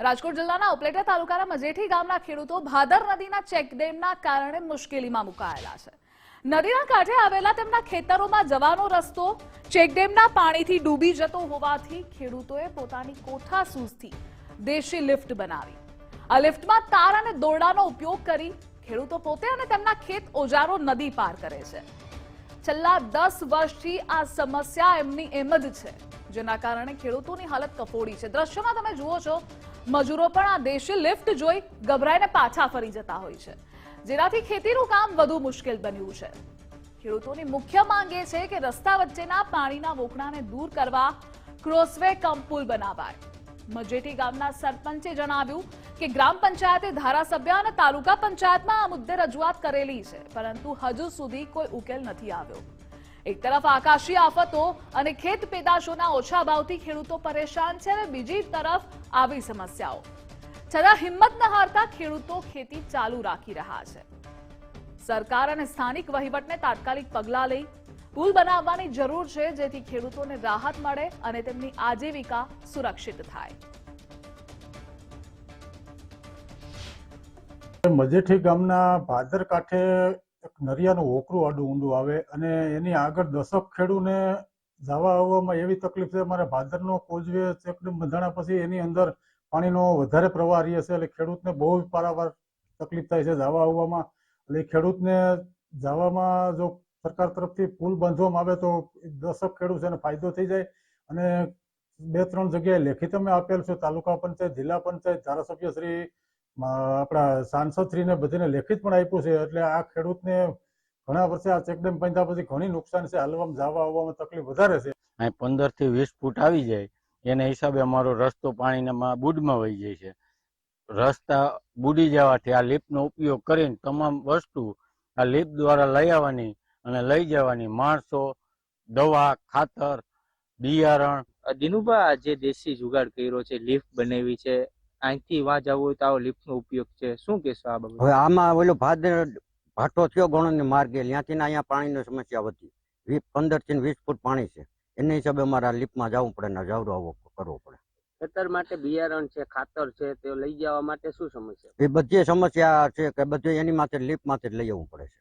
રાજકોટ જિલ્લાના ઉપલેટા તાલુકાના મજેઠી ગામના ખેડૂતો ભાદર નદીના ચેકડેમના કારણે મુશ્કેલીમાં મુકાયેલા છે. નદીના કાંઠે આવેલા તેમના ખેતરોમાં જવાનો રસ્તો ચેકડેમના પાણીથી ડૂબી જતો હોવાથી ખેડૂતોએ પોતાની કોઠા સૂઝથી દેશી લિફ્ટ બનાવી. આ લિફ્ટમાં તાર અને દોરડાનો ઉપયોગ કરી ખેડૂતો પોતે અને તેમના ખેત ઓજારો નદી પાર કરે છે. છેલ્લા દસ વર્ષથી આ સમસ્યા એમની એમ જ છે, જેના કારણે ખેડૂતોની હાલત કફોડી છે. દ્રશ્યમાં તમે જુઓ છો મજૂરો પણ આ દેશી લિફ્ટ જોઈ ગભરાઈને પાછા ફરી જતા હોય છે. જેનાથી ખેતીનું કામ વધુ મુશ્કેલ બન્યું છે. ખેડૂતોની મુખ્ય માંગ એ છે કે રસ્તા વચ્ચેના પાણીના વોકણાને દૂર કરવા ક્રોસવે કમ બનાવાય. મજેઠી ગામના સરપંચે જણાવ્યું કે ગ્રામ પંચાયતે ધારાસભ્ય અને તાલુકા પંચાયતમાં આ મુદ્દે રજૂઆત કરેલી છે, પરંતુ હજુ સુધી કોઈ ઉકેલ નથી આવ્યો. એક તરફ આકાશી આફતો અને ખેત પેદાશોના ઓછા ભાવથી ખેડૂતો પરેશાન છે અને બીજી તરફ આવી સમસ્યાઓ. છતાં હિંમત ન હારતા ખેડૂતો ખેતી ચાલુ રાખી રહ્યા છે. સરકાર અને સ્થાનિક વહીવટને તાત્કાલિક પગલાં લઈ પુલ બનાવવાની જરૂર છે, જેથી ખેડૂતોને રાહત મળે અને તેમની આજીવિકા સુરક્ષિત થાય. મજેઠી ગામના ભાદર કાંઠે એક નરિયાનું ઓકરું આડું ઊંડું આવે અને એની આગળ દશક ખેડૂને જવા આવવામાં એવી તકલીફ છે. અમારે ભાદરનો કોજવે ચેકડેમ બંધાણા પછી એની અંદર પાણીનો વધારે પ્રવાહ રહે છે એટલે ખેડૂતને બહુ પારાવાર તકલીફ થાય છે જવા આવવામાં. એટલે ખેડૂતને જવામાં જો સરકાર તરફથી પુલ બાંધવામાં આવે તો દશક ખેડૂત એને ફાયદો થઈ જાય અને બે ત્રણ જગ્યાએ લેખિત અમે આપેલ છે. તાલુકા પંચાયત જિલ્લા પંચાયત ધારાસભ્ય શ્રી મ, આપણા સાંસદ શ્રીને બધીને લેખિત પણ આપ્યું છે. એટલે આ ખેડૂતને ઘણા વર્ષે આ ચેકડેમ બાંધ્યા પછી ઘણી નુકસાન છે. હાલવામાં જવા આવવામાં તકલીફ વધારે છે. અહીં પંદરથી વીસ ફૂટ આવી જાય. એના હિસાબે અમારો રસ્તો પાણીમાં બુડમાં વહી જાય છે. રસ્તા બુડી જવાથી આ લીપનો ઉપયોગ કરીને તમામ વસ્તુ આ લીપ દ્વારા લઈ આવવાની અને લઈ જવાની. માણસો દવા ખાતર બિયારણ. દિનુભા આ જે દેશી જુગાડ કર્યો છે લિફ્ટ બનાવી છે અહીંથી વાં જવું હોય તો આવો લિફ્ટનો ઉપયોગ છે. શું કહેશો આ બાબત? હવે આમાં ઓલો ભાદર ભાટો થયો ગણોની માર્ગે. ત્યાંથી અહીંયા પાણીની સમસ્યા વધી. વીસ પંદરથી વીસ ફૂટ પાણી છે. એના હિસાબે અમારે લીપમાં જવું પડે ને જવરો આવો કરવો પડે. ખેતર માટે બિયારણ છે ખાતર છે તે લઈ જવા માટે શું સમસ્યા? એ બધી સમસ્યા છે કે બધું એની માથે લિફ્ટ માથે લઈ આવવું પડે છે.